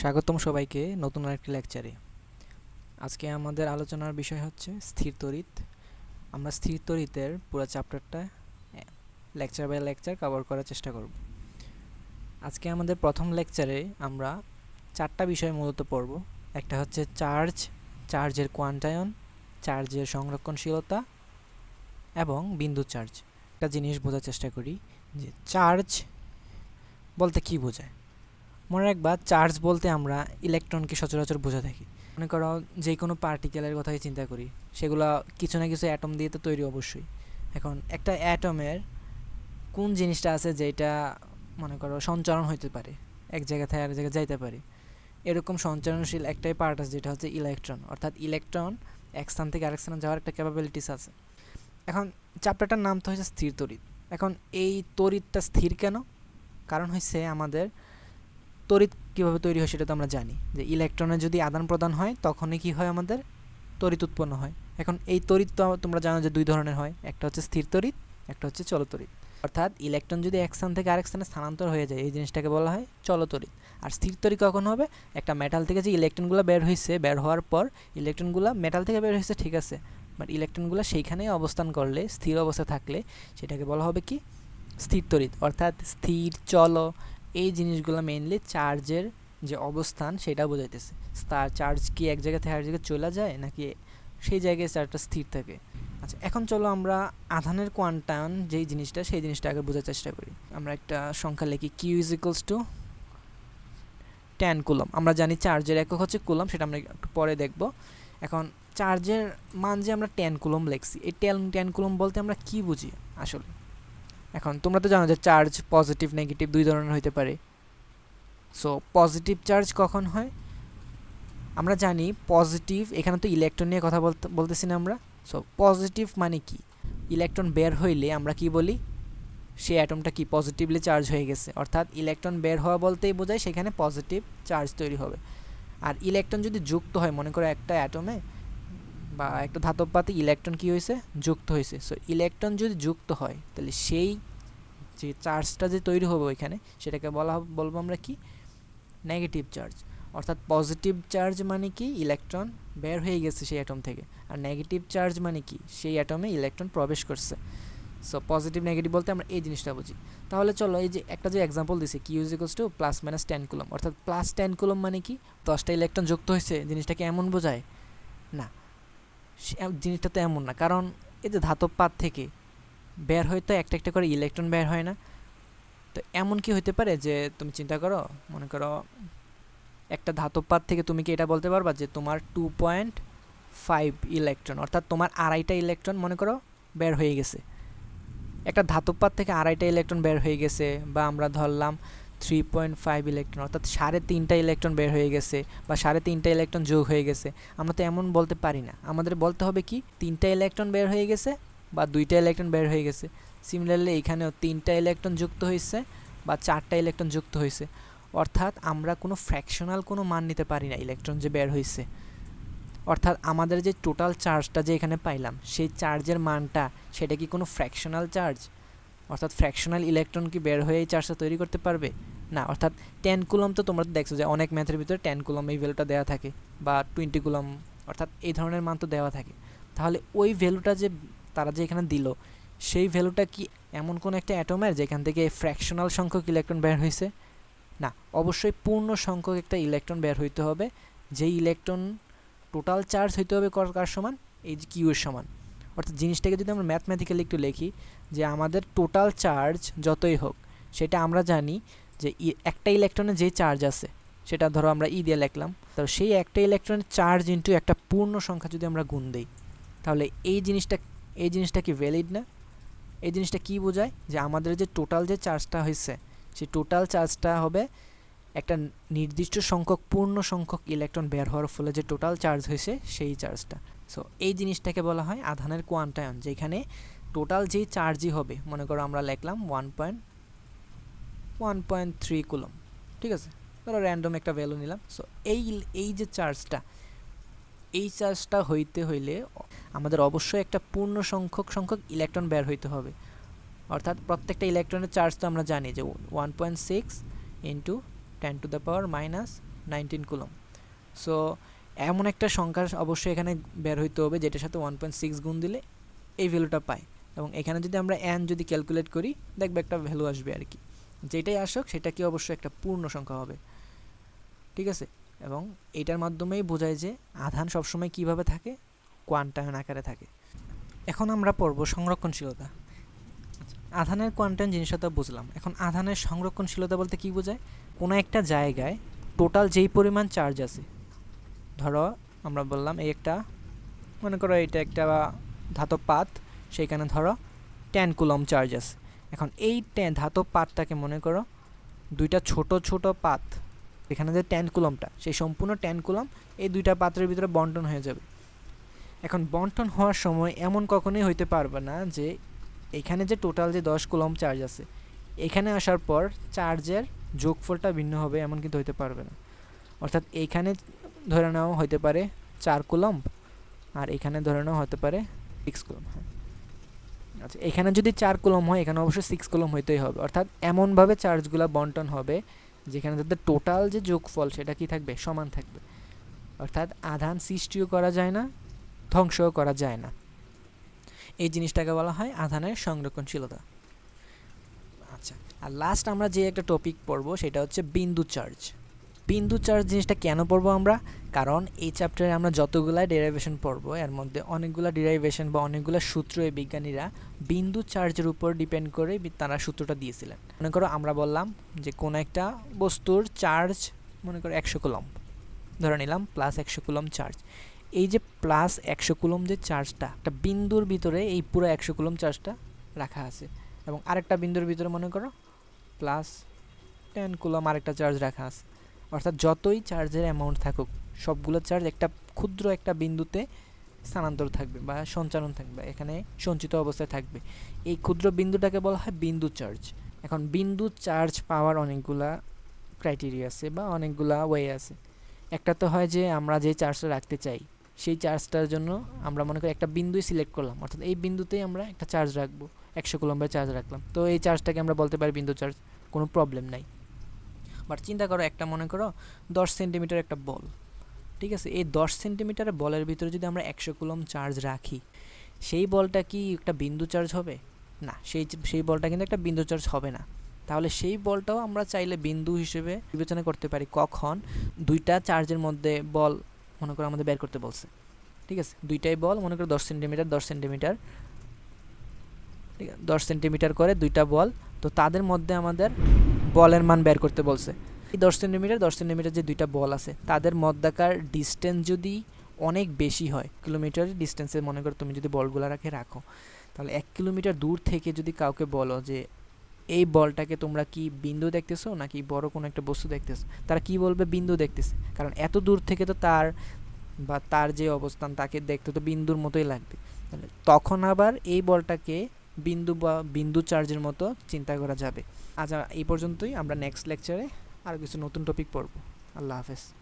স্বাগতম সবাইকে নতুন আরেকটি লেকচারে আজকে আমাদের আলোচনার বিষয় হচ্ছে স্থির তড়িৎ। আমরা স্থির তড়িতের পুরো চ্যাপ্টারটা লেকচার বাই লেকচার কভার করার চেষ্টা করব। আজকে আমাদের প্রথম লেকচারে আমরা চারটা বিষয় মূলত পড়ব। একটা হচ্ছে চার্জ চার্জের কোয়ান্টায়ন চার্জের সংরক্ষণশীলতা এবং বিন্দু চার্জ একটা জিনিস বোঝার চেষ্টা করি যে চার্জ বলতে কি বোঝায়? মনে রাখবা চার্জ বলতে আমরা ইলেকট্রনকে সচরাচর বোঝা থাকি। মনে করো, যে কোনো পার্টিকেলের কথাই চিন্তা করি, সেগুলো কিছু না কিছু অ্যাটম দিয়ে তো তৈরি অবশ্যই। এখন একটা অ্যাটমের কোন জিনিসটা আছে যেটা, মনে করো সঞ্চারণ হইতে পারে? এক জায়গা থেকে আরেক জায়গায় যাইতে পারে। এরকম সঞ্চারণশীল একটাই পার্ট আছে, যেটা হচ্ছে ইলেকট্রন অর্থাৎ ইলেকট্রন এক স্থান থেকে আরেক স্থানে যাওয়ার একটা ক্যাপাবিলিটিস আছে। এখন চ্যাপ্টারটার নাম তো হচ্ছে স্থির তড়িৎ। এখন এই তড়িৎটা স্থির কেন? কারণ হচ্ছে আমাদের তড়িৎ কীভাবে তৈরি হয় সেটা তো আমরা জানি। যে ইলেকট্রনের যদি আদান প্রদান হয়, তখনই কি হয় আমাদের? তড়িৎ উৎপন্ন হয়। এখন এই তড়িৎ তো তোমরা জানো যে দুই ধরনের হয়। একটা হচ্ছে স্থির তড়িৎ, একটা হচ্ছে চলতড়িৎ অর্থাৎ ইলেকট্রন যদি এক স্থান থেকে আরেক স্থানে স্থানান্তর হয়ে যায়, এই জিনিসটাকে বলা হয় চলতড়িৎ আর স্থির তড়িৎ কখন হবে? একটা মেটাল থেকে যে ইলেকট্রনগুলো বের হয়েছে বের হওয়ার পর ইলেকট্রনগুলো মেটাল থেকে বের হয়েছে ঠিক আছে? বাট ইলেকট্রনগুলো সেইখানেই অবস্থান করলে, স্থির অবস্থা থাকলে, সেটাকে বলা হবে কি? স্থির তড়িৎ। অর্থাৎ স্থির, চল এই জিনিসগুলো মেইনলি চার্জের যে অবস্থান সেটা বোঝাইতেছে। তার চার্জ কি এক জায়গা থেকে আরেক জায়গায় চলে যায় নাকি সেই জায়গায় চার্জটা স্থির থাকে? আচ্ছা এখন চলো আমরা আধানের কোয়ান্টায়ন যেই জিনিসটা, সেই জিনিসটা আগে বোঝার চেষ্টা করি। আমরা একটা সংখ্যা লিখি Q is equals to ten coulomb আমরা জানি চার্জের একক হচ্ছে কুলম সেটা আমরা একটু পরে দেখব। এখন চার্জের মান যে আমরা টেন কুলম লিখছি, এই টেন টেন কুলম বলতে আমরা কি বুঝি আসলে? এখন তোমরা তো জানো যে চার্জ পজিটিভ, নেগেটিভ দুই ধরনের হইতে পারে। সো পজিটিভ চার্জ কখন হয়? আমরা জানি পজিটিভ এখানে তো ইলেকট্রন নিয়ে কথা বলতে, বলতেছি না আমরা। সো পজিটিভ মানে কি? ইলেকট্রন বের হইলে আমরা কি বলি? সে অ্যাটমটা কি পজিটিভলি চার্জ হয়ে গেছে। অর্থাৎ ইলেকট্রন বের হওয়া বলতেই বোঝায় সেখানে পজিটিভ চার্জ তৈরি হবে। আর ইলেকট্রন যদি যুক্ত হয়, মনে করো একটা অ্যাটমে বা একটা ধাতব পাতে ইলেকট্রন কি হয়েছে যুক্ত হয়েছে সো ইলেকট্রন যদি যুক্ত হয়, তাহলে সেই যে চার্জটা যে তৈরি হবে ওইখানে, সেটাকে বলা বলব আমরা কি? নেগেটিভ চার্জ অর্থাৎ পজিটিভ চার্জ মানে কি? ইলেকট্রন বের হয়ে গেছে সেই অ্যাটম থেকে। আর নেগেটিভ চার্জ মানে কি? সেই অ্যাটমে ইলেকট্রন প্রবেশ করছে। সো পজিটিভ নেগেটিভ বলতে আমরা এই জিনিসটা বুঝি। তাহলে চলো, এই যে একটা যে এক্সাম্পল দিছি কি use equals to plus minus ten coulomb অর্থাৎ প্লাস টেন কুলম মানে কি? দশটা ইলেকট্রন যুক্ত হয়েছে। জিনিসটাকে এমন বোঝায়? না। জিনিসটা তো এমন না। কারণ এই যে ধাতব পাত থেকে বের হয় তো একটা একটা করে ইলেকট্রন বের হয় না। তো এমন কি হতে পারে যে, তুমি চিন্তা করো, মনে করো একটা ধাতব পাত থেকে তুমি কি এটা বলতে পারবা যে তোমার টু পয়েন্ট ফাইভ ইলেকট্রন অর্থাৎ তোমার আড়াইটা ইলেকট্রন মনে করো বের হয়ে গেছে। একটা ধাতব পাত থেকে আড়াইটা ইলেকট্রন বের হয়ে গেছে বা আমরা ধরলাম থ্রি পয়েন্ট ফাইভ ইলেকট্রন অর্থাৎ সাড়ে তিনটা ইলেকট্রন বের হয়ে গেছে বা সাড়ে তিনটা ইলেকট্রন যোগ হয়ে গেছে। আমরা তো এমন বলতে পারি না। আমাদের বলতে হবে কি? তিনটা ইলেকট্রন বের হয়ে গেছে বা দুইটা ইলেকট্রন বের হয়ে গেছে। সিমিলারলি এখানেও তিনটা ইলেকট্রন যুক্ত হয়েছে বা চারটা ইলেকট্রন যুক্ত হয়েছে। অর্থাৎ আমরা কোনো ফ্র্যাকশনাল কোনো মান নিতে পারি না ইলেকট্রন যে বের হয়েছে। অর্থাৎ আমাদের যে টোটাল চার্জটা যে এখানে পাইলাম, সেই চার্জের মানটা, সেটা কি কোনো ফ্র্যাকশনাল চার্জ অর্থাৎ ফ্র্যাকশনাল ইলেকট্রন কি বের হয়ে এই চার্জটা তৈরি করতে পারবে? না, অর্থাৎ টেন কুলম তো তোমরা দেখছ যে অনেক ম্যাথের ভিতরে টেন কুলম এই ভ্যালুটা দেওয়া থাকে বা টোয়েন্টি কুলম অর্থাৎ এই ধরনের মান তো দেওয়া থাকে। তাহলে ওই ভ্যালুটা যে তারা যে এখানে দিল, সেই ভ্যালুটা কি এমন কোন একটা অ্যাটমের যেখান থেকে ফ্র্যাকশনাল সংখ্যক ইলেকট্রন বের হয়েছে না, অবশ্যই পূর্ণ সংখ্যক একটা ইলেকট্রন বের হইতে হবে, যেই ইলেকট্রন টোটাল চার্জ হইতে হবে কার সমান? এই কিউ এর সমান। অর্থাৎ জিনিসটাকে যদি আমরা ম্যাথমেটিক্যালি একটু লিখি, যে আমাদের টোটাল চার্জ যতই হোক, সেটা আমরা জানি যে একটা ইলেকট্রনের যে চার্জ আছে, সেটা ধরো আমরা ই দিয়ে লিখলাম, তো সেই একটা ইলেকট্রনের চার্জ ইন্টু একটা পূর্ণ সংখ্যা যদি আমরা গুণ দিই, তাহলে এই জিনিসটা এই জিনিসটা কি ভ্যালিড না? এই জিনিসটা কি বোঝায়? যে আমাদের যে টোটাল যে চার্জটা হয়েছে সেই টোটাল চার্জটা হবে একটা নির্দিষ্ট সংখ্যক, পূর্ণ সংখ্যক ইলেকট্রন বের হওয়ার ফলে যে টোটাল চার্জ হয়েছে সেই চার্জটা। সো এই জিনিসটাকে বলা হয় আধানের কোয়ান্টায়ন, যেখানে টোটাল যেই চার্জই হবে, মনে করো আমরা লিখলাম one point one point three coulomb, ঠিক আছে? ধরো র্যান্ডম একটা ভ্যালু নিলাম। সো এই এই যে চার্জটা, এই চার্জটা হইতে হইলে আমাদের অবশ্যই একটা পূর্ণ সংখ্যক সংখ্যক ইলেকট্রন বের হইতে হবে। অর্থাৎ প্রত্যেকটা ইলেকট্রনের চার্জ তো আমরা জানি যে one point six into ten to the power minus nineteen coulomb. So, এমন একটা সংখ্যা অবশ্যই এখানে বের হইতে হবে যেটার সাথে ওয়ান পয়েন্ট সিক্স গুণ দিলে এই ভ্যালুটা পাই এবং এখানে যদি আমরা এন যদি ক্যালকুলেট করি, দেখবে একটা ভ্যালু আসবে আর কি। যেটাই আসুক সেটা কি অবশ্যই একটা পূর্ণ সংখ্যা হবে। ঠিক আছে? এবং এটার মাধ্যমেই বোঝায় যে আধান সবসময় কীভাবে থাকে? কোয়ান্টায়ন আকারে থাকে। এখন আমরা পড়ব সংরক্ষণশীলতা। আধানের কোয়ান্টায়ন জিনিসটা বুঝলাম। এখন আধানের সংরক্ষণশীলতা বলতে কি বোঝায়? কোনো একটা জায়গায় টোটাল যেই পরিমাণ চার্জ আছে, ধরো আমরা বললাম এই একটা, মনে করো এটা একটা ধাতব পাত, সেইখানে ধরো টেন কুলম চার্জ আছে। এখন এই ধাতব পাতটাকে মনে করো দুইটা ছোট ছোট পাত, এখানে যে টেন কুলমটা, সেই সম্পূর্ণ টেন কুলম এই দুইটা পাত্রের ভিতরে বন্টন হয়ে যাবে। এখন বন্টন হওয়ার সময় এমন কখনোই হইতে পারবে না যে এখানে যে টোটাল যে দশ কুলম চার্জ আছে, এখানে আসার পর চার্জের যোগফলটা ভিন্ন হবে, এমন কিন্তু হইতে পারবে না। অর্থাৎ এইখানে ধরে নেওয়া হইতে পারে চার কুলম আর এখানে ধরে নেওয়া হতে পারে সিক্স কুলম হ্যাঁ। আচ্ছা এখানে যদি চার কুলম হয়, এখানে অবশ্যই সিক্স কুলম হইতেই হবে। অর্থাৎ এমনভাবে চার্জগুলো বন্টন হবে, যেখানে তাদের টোটাল যে যোগফল, সেটা কি থাকবে? সমান থাকবে। অর্থাৎ আধান সৃষ্টিও করা যায় না, ধ্বংসও করা যায় না। এই জিনিসটাকে বলা হয় আধানের সংরক্ষণশীলতা। আচ্ছা আর লাস্ট আমরা যে একটা টপিক পড়ব সেটা হচ্ছে বিন্দু চার্জ বিন্দু চার্জ জিনিসটা কেন পড়ব আমরা? কারণ এই চ্যাপ্টারে আমরা যতগুলা ডেরাইভেশন পড়ব, এর মধ্যে অনেকগুলো ডেরাইভেশন বা অনেকগুলো সূত্র এই বিজ্ঞানীরা বিন্দু চার্জের উপর ডিপেন্ড করে তারা সূত্রটা দিয়েছিলেন। মনে করো আমরা বললাম যে কোনো একটা বস্তুর চার্জ মনে করো একশো কুলম ধরে নিলাম প্লাস একশো কুলম চার্জ এই যে প্লাস একশো কুলম যে চার্জটা একটা বিন্দুর ভিতরে এই পুরো একশো কুলম চার্জটা রাখা আছে। এবং আরেকটা বিন্দুর ভিতরে মনে করো প্লাস টেন কুলম আরেকটা চার্জ রাখা আছে। অর্থাৎ যতই চার্জের অ্যামাউন্ট থাকুক, সবগুলো চার্জ একটা ক্ষুদ্র একটা বিন্দুতে স্থানান্তর থাকবে বা সঞ্চালন থাকবে এখানে সঞ্চিত অবস্থায় থাকবে। এই ক্ষুদ্র বিন্দুটাকে বলা হয় বিন্দু চার্জ এখন বিন্দু চার্জ পাওয়ার অনেকগুলা ক্রাইটেরিয়া আছে বা অনেকগুলা ওয়ে আছে। একটা তো হয় যে আমরা যে চার্জটা রাখতে চাই, সেই চার্জটার জন্য আমরা মনে করি একটা বিন্দুই সিলেক্ট করলাম। অর্থাৎ এই বিন্দুতেই আমরা একটা চার্জ রাখব। একশো কুলম্বের চার্জ রাখলাম। তো এই চার্জটাকে আমরা বলতে পারি বিন্দু চার্জ কোনো প্রবলেম নাই। বাট চিন্তা করো, একটা মনে করো, দশ সেন্টিমিটার একটা বল ঠিক আছে? এই দশ সেন্টিমিটারের বলের ভিতরে যদি আমরা একশো কুলম চার্জ রাখি, সেই বলটা কি একটা বিন্দু চার্জ হবে? না, সেই সেই বলটা কিন্তু একটা বিন্দু চার্জ হবে না। তাহলে সেই বলটাও আমরা চাইলে বিন্দু হিসেবে বিবেচনা করতে পারি। কখন? দুইটা চার্জের মধ্যে বল মনে করো, আমাদের বের করতে বলছে। ঠিক আছে? দুইটাই বল মনে করো, দশ সেন্টিমিটার দশ সেন্টিমিটার দশ সেন্টিমিটার করে দুইটা বল। তো তাদের মধ্যে আমাদের বলের মান বের করতে বলছে। এই দশ সেন্টিমিটার দশ সেন্টিমিটার যে দুইটা বল আছে, তাদের মধ্যাকার ডিস্টেন্স যদি অনেক বেশি হয় কিলোমিটার ডিস্টেন্সে মনে করো তুমি যদি বলগুলো রাখে রাখো, তাহলে এক কিলোমিটার দূর থেকে যদি কাউকে বলো যে, এই বলটাকে তোমরা কি বিন্দু দেখতেছো নাকি বড় কোনো একটা বস্তু দেখতেছো? তারা কি বলবে? বিন্দু দেখতেছে। কারণ এত দূর থেকে তো তার বা তার যে অবস্থান, তাকে দেখতে তো বিন্দুর মতোই লাগবে। তখন আবার এই বলটাকে বিন্দু বা বিন্দু চার্জের মতো চিন্তা করা যাবে। আজ এই পর্যন্তই। আমরা নেক্সট লেকচারে আরও কিছু নতুন টপিক পড়ব। আল্লাহ হাফেজ।